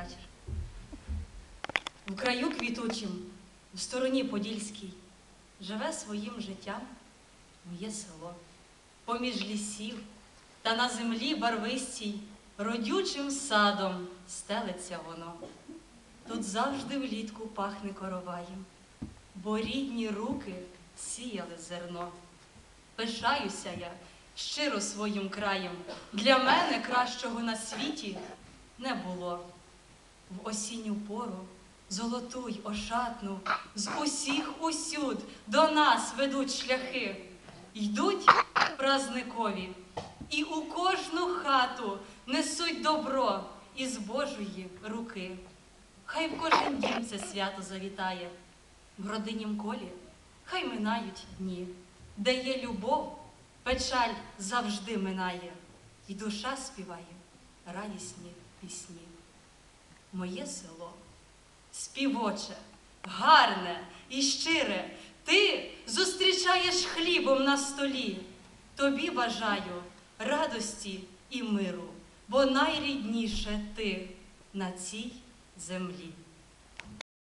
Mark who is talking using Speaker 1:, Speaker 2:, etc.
Speaker 1: вечір. В краю квітучим, в стороні Подільській, живе своїм життям моє село. Поміж лісів та на землі барвистій, родючим садом стелиться воно. Тут завжди влітку пахне короваєм, бо рідні руки сіяли зерно. Пишаюся я щиро своїм краєм. Для мене кращого на світі не було. В осінню пору золоту й ошатну, з усіх усюд до нас ведуть шляхи. Йдуть празникові, і у кожну хату несуть добро із Божої руки. Хай в кожен дім це свято завітає, в родинім колі хай минають дні, де є любов, печаль завжди минає, і душа співає радісні пісні. Моє село співоче, гарне і щире, ти зустрічаєш хлібом на столі. Тобі бажаю радості і миру, бо найрідніше ти на цій землі.